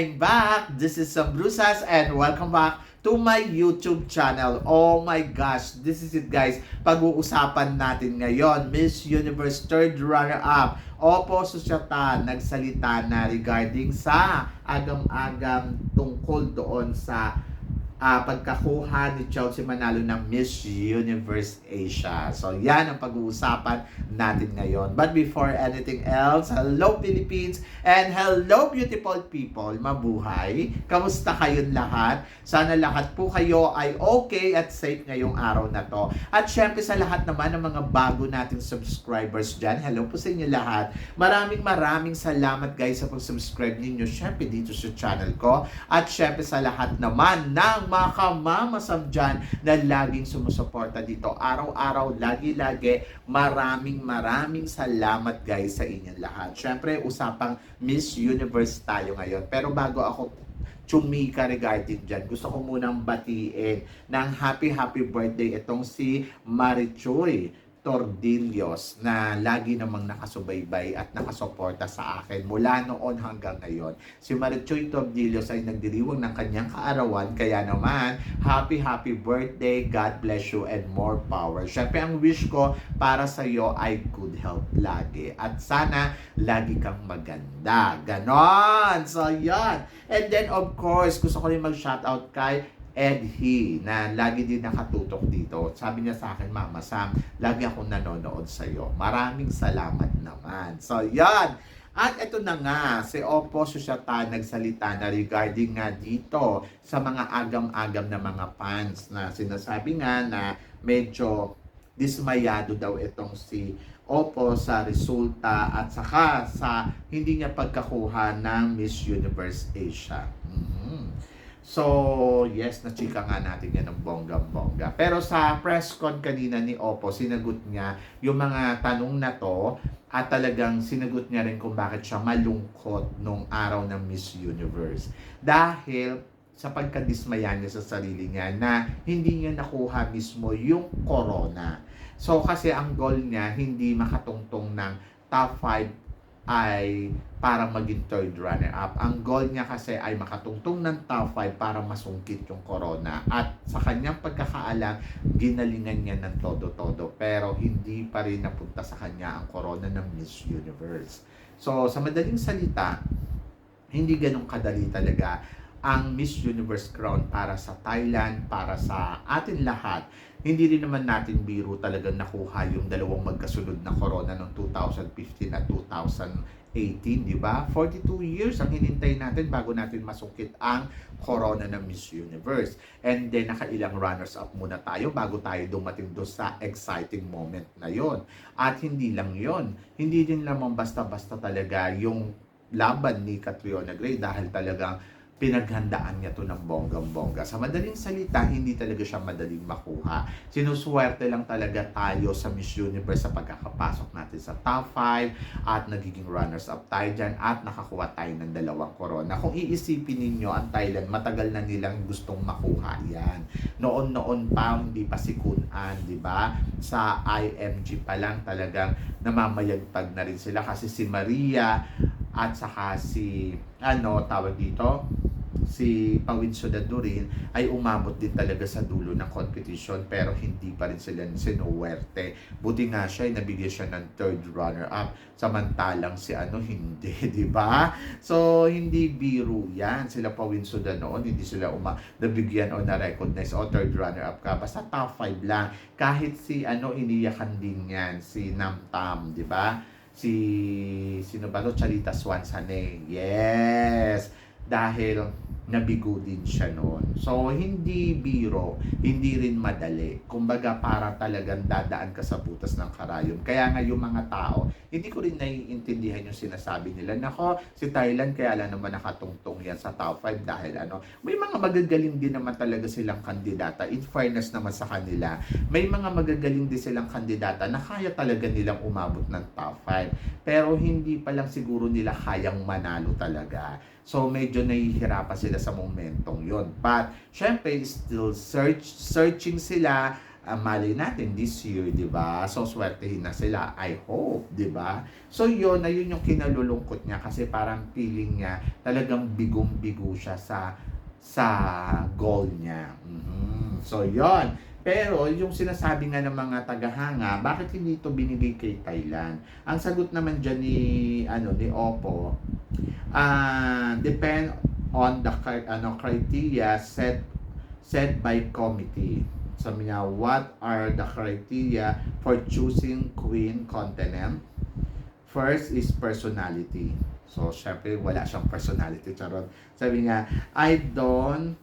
I'm back! This is Sam Brusas and welcome back to my YouTube channel. Oh my gosh! This is it guys. Pag-uusapan natin ngayon, Miss Universe third runner-up. Opo Susyata nagsalita na regarding sa agam-agam tungkol doon sa ah, pagkakuha ni Chelsea Manalo ng Miss Universe Asia. So, yan ang pag-uusapan natin ngayon. But before anything else, hello Philippines and hello beautiful people. Mabuhay. Kamusta kayong lahat? Sana lahat po kayo ay okay at safe ngayong araw na to. At syempre sa lahat naman ng mga bago nating subscribers dyan, hello po sa inyo lahat. Maraming maraming salamat guys sa pag-subscribe ninyo syempre dito sa channel ko. At syempre sa lahat naman ng mga kamamasam dyan na laging sumusuporta dito. Araw-araw, lagi-lagi, maraming maraming salamat guys sa inyong lahat. Syempre, usapang Miss Universe tayo ngayon. Pero bago ako chumika regarding dyan, gusto ko munang batiin ng happy happy birthday itong si Marichoy Tordillos na lagi namang nakasubaybay at nakasuporta sa akin mula noon hanggang ngayon. Si Marichoy Tordillos ay nagdiriwang ng kanyang kaarawan kaya naman happy happy birthday, God bless you and more power. Syempre ang wish ko para sa iyo ay good health lagi at sana lagi kang maganda. Ganon! So yan! And then of course gusto ko rin mag-shoutout kay Ed He na lagi din nakatutok dito. Sabi niya sa akin, Mama Sam, lagi akong nanonood sa iyo. Maraming salamat naman. So, yan. At ito na nga, si Oppo Susyata nagsalita na regarding nga dito sa mga agam-agam na mga fans na sinasabi nga na medyo dismayado daw itong si Oppo sa resulta at saka sa hindi niya pagkakuha ng Miss Universe Asia. So, yes, na-chika nga natin yan ng bonggang-bongga. Pero sa press con kanina ni Oppo, sinagot niya yung mga tanong na to at talagang sinagot niya rin kung bakit siya malungkot nung araw ng Miss Universe. Dahil sa pagkadismaya niya sa sarili niya na hindi niya nakuha mismo yung corona. So kasi ang goal niya hindi makatungtong ng top 5 ay para maging third runner-up. Ang goal niya kasi ay makatungtong ng top 5 para masungkit yung corona. At sa kanyang pagkakaalam, ginalingan niya ng todo-todo. Pero hindi pa rin napunta sa kanya ang corona ng Miss Universe. So, sa madaling salita, hindi ganun kadali talaga ang Miss Universe crown para sa Thailand, para sa atin lahat. Hindi rin naman natin biro talagang nakuha yung dalawang magkasunod na corona noong 2015 at 2018, di ba? 42 years ang hinintay natin bago natin masungkit ang corona ng Miss Universe. And then nakailang runners-up muna tayo bago tayo dumating doon sa exciting moment na yon. At hindi lang yon, hindi din lamang basta-basta talaga yung laban ni Catriona Gray dahil talagang pinaghandaan niya to ng bonggang-bongga. Sa madaling salita, hindi talaga siya madaling makuha. Sinuswerte lang talaga tayo sa Miss Universe sa pagkakapasok natin sa top 5 at nagiging runners-up tayo dyan at nakakuha tayo ng dalawang corona. Kung iisipin ninyo, ang Thailand, matagal na nilang gustong makuha yan. Noon-noon pa, hindi pa si Kun An, di ba? Sa IMG pa lang talagang namamayagpag na rin sila kasi si Maria at saka si ano tawag dito si Pawin Sodadurin ay umabot din talaga sa dulo ng competition pero hindi pa rin sila sinuwerte. Buti nga siya ay nabigyan siya ng third runner-up samantalang si ano hindi, di ba? So hindi biro yan. Sila Pawin Soda noon, hindi sila uma nabigyan o na-recognize o third runner-up ka. Basta top 5 lang. Kahit si ano iniyakan din yan, si Namtam, di ba? si sino ba to? Charita Swansane. Yes. Dahil nabigo din siya noon. So, hindi biro, hindi rin madali. Kumbaga, para talagang dadaan ka sa butas ng karayom. Kaya nga yung mga tao, hindi ko rin naiintindihan yung sinasabi nila. Nako, si Thailand kaya lang naman nakatungtong yan sa top 5 dahil ano, may mga magagaling din naman talaga silang kandidata. In fairness naman sa kanila, may mga magagaling din silang kandidata na kaya talaga nilang umabot ng top 5. Pero hindi pa lang siguro nila kayang manalo talaga. So medyo nahihirapan sila sa momentong yon. But syempre still search searching sila uh, malay natin this year, di ba? So, swertehin na sila. I hope, di ba? So, yun, ayun yung kinalulungkot niya kasi parang feeling niya talagang bigong-bigo siya sa sa goal niya. Mhm. So, yon pero yung sinasabi nga ng mga tagahanga, bakit hindi ito binigay kay Thailand? Ang sagot naman dyan ni, ano, ni Oppo, ah depend on the ano, criteria set set by committee. Sabi niya, what are the criteria for choosing queen continent? First is personality. So, syempre, wala siyang personality. Charot. Sabi niya, I don't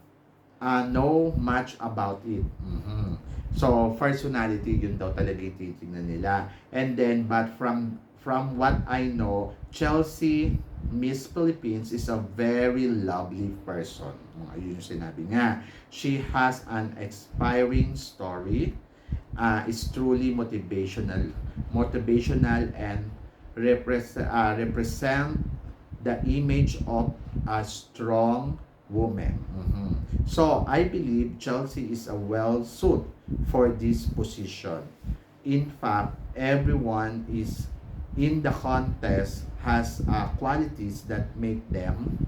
uh, know much about it. Mhm. So, personality, yun daw talaga titignan nila. And then, but from from what I know, Chelsea Miss Philippines is a very lovely person. Ayun yung sinabi niya. She has an inspiring story. Uh, is truly motivational, motivational and represent uh, represent the image of a strong woman. Mhm. So, I believe Chelsea is a well suit for this position. In fact, everyone is in the contest has uh, qualities that make them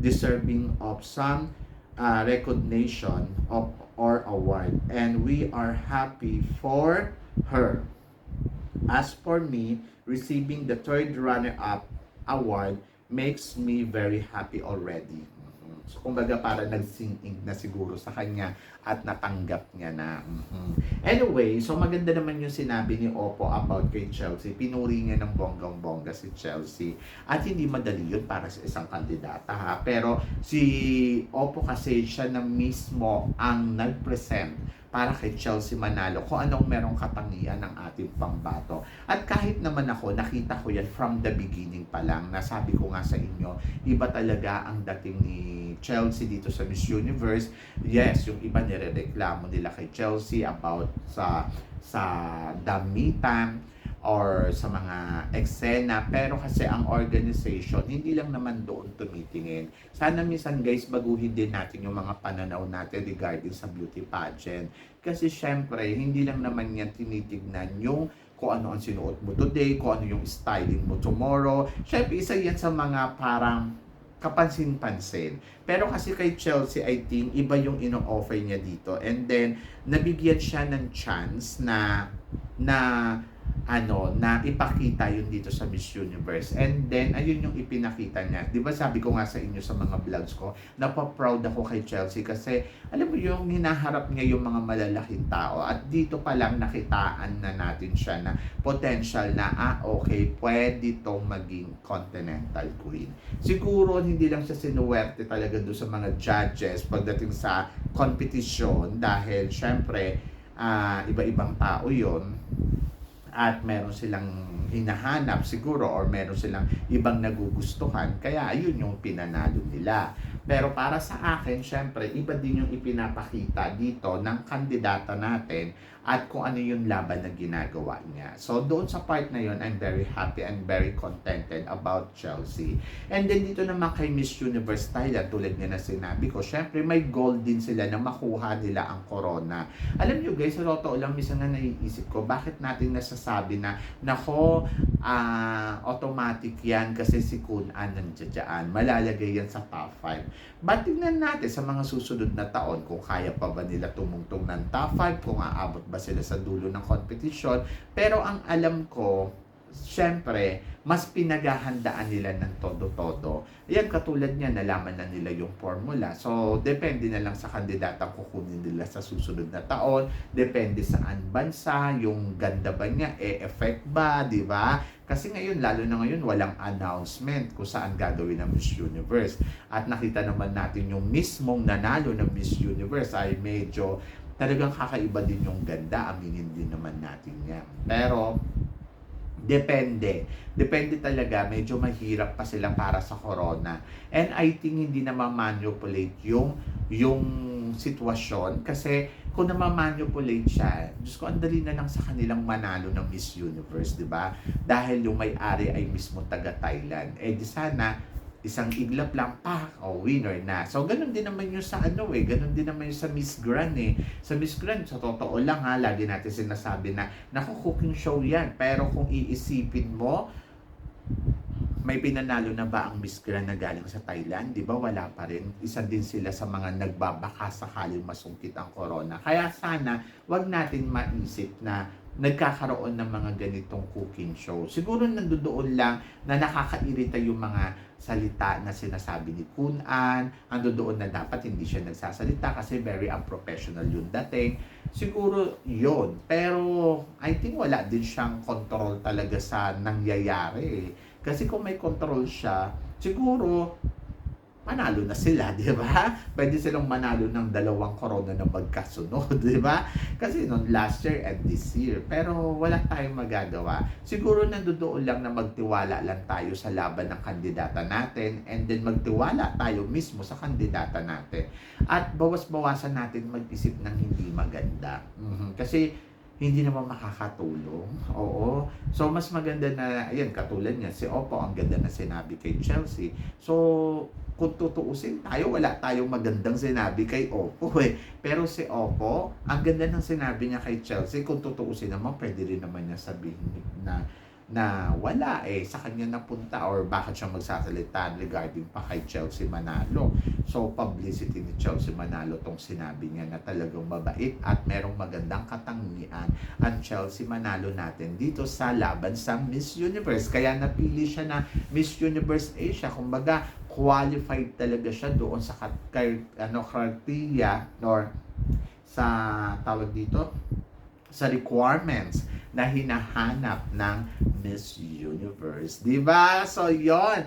deserving of some uh, recognition of or award and we are happy for her as for me receiving the third runner-up award makes me very happy already. So kumbaga para nagsing na siguro sa kanya at natanggap niya na mhm. anyway so maganda naman yung sinabi ni Oppo about kay Chelsea. Pinuri niya ng bonggang-bongga si Chelsea. At hindi madali yun para sa isang kandidata ha? Pero si Oppo kasi siya na mismo ang nag-present para kay Chelsea Manalo kung anong merong katangian ng ating pambato. At kahit naman ako, nakita ko yan from the beginning pa lang. Nasabi ko nga sa inyo, iba talaga ang dating ni Chelsea dito sa Miss Universe. Yes, yung iba nirereklamo nila kay Chelsea about sa sa damitan or sa mga eksena pero kasi ang organization hindi lang naman doon tumitingin sana minsan guys baguhin din natin yung mga pananaw natin regarding sa beauty pageant kasi syempre hindi lang naman yan tinitignan yung kung ano ang sinuot mo today, kung ano yung styling mo tomorrow. Syempre, isa yan sa mga parang kapansin-pansin. Pero kasi kay Chelsea, I think, iba yung ino-offer niya dito. And then, nabigyan siya ng chance na na ano, na ipakita yun dito sa Miss Universe. And then, ayun yung ipinakita niya. Di ba sabi ko nga sa inyo sa mga vlogs ko, napaproud ako kay Chelsea kasi, alam mo yung hinaharap niya yung mga malalaking tao. At dito pa lang nakitaan na natin siya na potential na, ah, okay, pwede tong maging Continental Queen. Siguro, hindi lang siya sinuwerte talaga doon sa mga judges pagdating sa competition dahil, syempre, ah, iba-ibang tao yon at meron silang hinahanap siguro or meron silang ibang nagugustuhan. Kaya ayun yung pinanalo nila pero para sa akin syempre iba din yung ipinapakita dito ng kandidata natin at kung ano yung laban na ginagawa niya. So doon sa part na yun I'm very happy and very contented about Chelsea. And then dito naman kay Miss Universe Thailand tulad nga na sinabi ko syempre may goal din sila na makuha nila ang corona. Alam nyo guys sa totoo lang minsan na naiisip ko bakit natin nasasabi na nako ah automatic yan kasi si Kun An nandiyan malalagay yan sa top 5 but tingnan natin sa mga susunod na taon kung kaya pa ba nila tumungtong ng top 5 kung aabot ba sila sa dulo ng competition? Pero ang alam ko syempre, mas pinaghahandaan nila ng todo-todo. Yan, katulad niya, nalaman na nila yung formula. So, depende na lang sa kandidatang kukunin nila sa susunod na taon. Depende saan bansa, yung ganda ba niya, e-effect ba, di ba? Kasi ngayon, lalo na ngayon, walang announcement kung saan gagawin ang Miss Universe. At nakita naman natin yung mismong nanalo ng Miss Universe ay medyo talagang kakaiba din yung ganda. Aminin din naman natin yan. Pero, Depende. Depende talaga. Medyo mahirap pa sila para sa corona. And I think hindi na ma-manipulate yung, yung sitwasyon. Kasi kung na-manipulate siya, Diyos ko, ang dali na lang sa kanilang manalo ng Miss Universe, di ba? Dahil yung may-ari ay mismo taga-Thailand. Eh di sana, isang iglap lang, pa, o winner na. So, ganun din naman yung sa ano eh, ganun din naman yung sa Miss Grand eh. Sa Miss Grand, sa totoo lang ha, lagi natin sinasabi na, naku, cooking show yan. Pero kung iisipin mo, may pinanalo na ba ang Miss Grand na galing sa Thailand? Di ba wala pa rin? Isa din sila sa mga nagbabaka sakaling masungkit ang corona. Kaya sana, wag natin maisip na nagkakaroon ng mga ganitong cooking show. Siguro nandoon lang na nakakairita yung mga salita na sinasabi ni Kunan. Ando doon na dapat hindi siya nagsasalita kasi very unprofessional yung dating. Siguro yon Pero I think wala din siyang control talaga sa nangyayari eh. Kasi kung may control siya, siguro manalo na sila, di ba? Pwede silang manalo ng dalawang corona na magkasunod, di ba? Kasi noon last year and this year. Pero wala tayong magagawa. Siguro nandoon lang na magtiwala lang tayo sa laban ng kandidata natin and then magtiwala tayo mismo sa kandidata natin. At bawas-bawasan natin mag-isip ng hindi maganda. Mhm. Kasi hindi naman makakatulong. Oo. So, mas maganda na, ayan, katulad niya, si Oppo, ang ganda na sinabi kay Chelsea. So, kung tutuusin tayo, wala tayong magandang sinabi kay Oppo eh. Pero si Oppo, ang ganda ng sinabi niya kay Chelsea, kung tutuusin naman, pwede rin naman niya sabihin na na wala eh sa kanya napunta or bakit siya magsasalita regarding pa kay Chelsea Manalo. So publicity ni Chelsea Manalo tong sinabi niya na talagang mabait at merong magandang katangian ang Chelsea Manalo natin dito sa laban sa Miss Universe. Kaya napili siya na Miss Universe Asia. Kumbaga qualified talaga siya doon sa ano criteria or sa tawag dito sa requirements na hinahanap ng Miss Universe. ba? So, 'yon.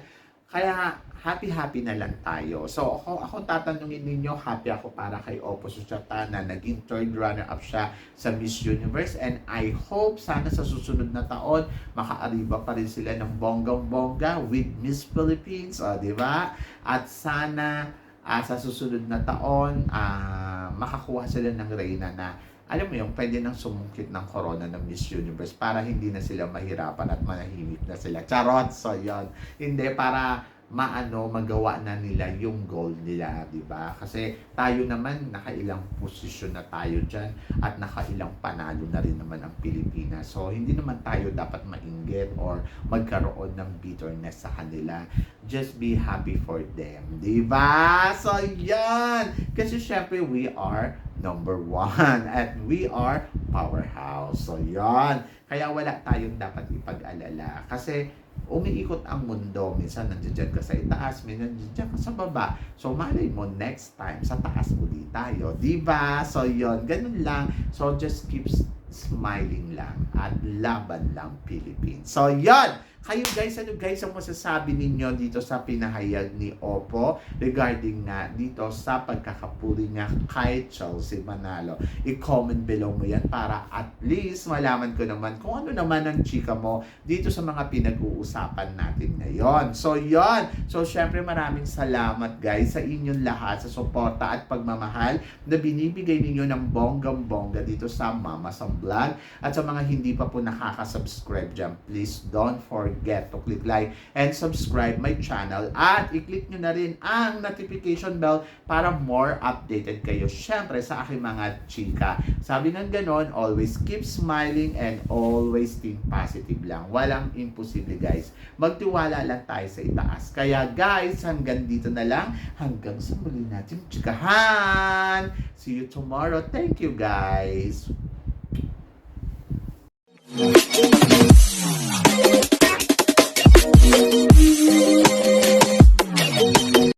Kaya happy-happy na lang tayo. So, ako, ako tatanungin ninyo, happy ako para kay Oppo Suchata na naging third runner-up siya sa Miss Universe and I hope sana sa susunod na taon makaariba pa rin sila ng bonggang-bongga with Miss Philippines, o, di ba? At sana ah, sa susunod na taon ah, makakuha sila ng reyna na alam mo yung pwede nang sumungkit ng corona ng Miss Universe para hindi na sila mahirapan at manahimik na sila. Charot! So, yon Hindi, para maano magawa na nila yung goal nila, 'di ba? Kasi tayo naman nakailang posisyon na tayo diyan at nakailang panalo na rin naman ang Pilipinas. So hindi naman tayo dapat mainggit or magkaroon ng bitterness sa kanila. Just be happy for them, 'di ba? So 'yan. Kasi syempre we are number one at we are powerhouse. So 'yan. Kaya wala tayong dapat ipag-alala kasi umiikot ang mundo. Minsan nandiyan ka sa itaas, minsan nandiyan ka sa baba. So, malay mo, next time, sa taas uli tayo. Diba? So, yon Ganun lang. So, just keep smiling lang. At laban lang, Philippines. So, yon Kayo guys, ano guys ang masasabi ninyo dito sa pinahayag ni Oppo regarding nga dito sa pagkakapuri niya kay Chelsea Manalo? I-comment below mo yan para at least malaman ko naman kung ano naman ang chika mo dito sa mga pinag-uusapan natin ngayon. So, yon So, syempre maraming salamat guys sa inyong lahat sa suporta at pagmamahal na binibigay ninyo ng bonggang-bongga dito sa Mama Sam Vlog. At sa mga hindi pa po nakaka-subscribe dyan, please don't forget to click like and subscribe my channel at i-click nyo na rin ang notification bell para more updated kayo syempre sa aking mga chika. Sabi ng ganon, always keep smiling and always think positive lang. Walang imposible guys. Magtiwala lang tayo sa itaas. Kaya guys, hanggang dito na lang. Hanggang sa muli natin chikahan. See you tomorrow. Thank you guys.